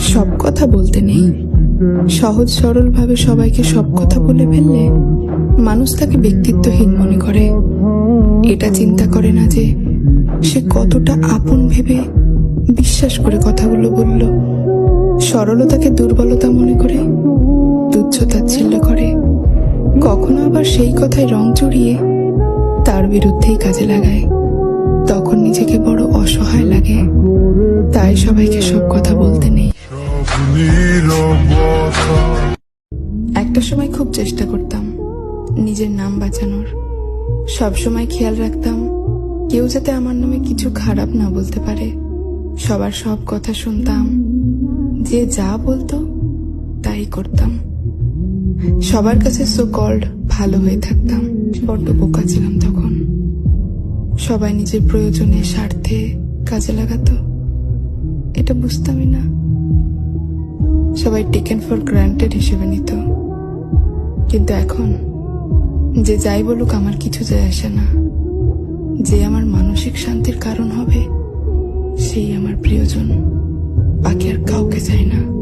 সব কথা বলতে নেই। সহজ সরল ভাবে সবাইকে সব কথা বলে ফেললে মানুষ তাকে ব্যক্তিত্বহীন মনে করে। এটা চিন্তা করে না যে সে কতটা আপন ভেবে বিশ্বাস করে কথাগুলো বলল। সরলতাকে দুর্বলতা মনে করে তুচ্ছ তাচ্ছিল্য করে। কখনো আবার সেই কথায় রং চড়িয়ে তার বিরুদ্ধেই কাজে লাগায়। তখন নিজেকে বড় অসহায় লাগে, তাই সবাইকে সব কথা বলতে নেই। একটা সময় খুব চেষ্টা করতাম নিজের নাম বাঁচানোর। সব সময় খেয়াল রাখতাম কেউ যাতে আমার নামে কিছু খারাপ না বলতে পারে। সবার সব কথা শুনতাম। যে যা বলতো তাই করতাম। সবার কাছে সো কল্ড ভালো হয়ে থাকতাম। বড্ড বোকা ছিলাম তখন। সবাই নিজের প্রয়োজনে স্বার্থে কাজে লাগাতো। এটা বুঝতামই না। সবাই টেকেন ফর গ্রান্টেড হিসেবে নিত। কিন্তু এখন, যে যাই বলুক আমার কিছু যায় আসে না। যে আমার মানসিক শান্তির কারণ হবে, সেই আমার প্রিয়জন, বাকি আর কাউকে চাই না।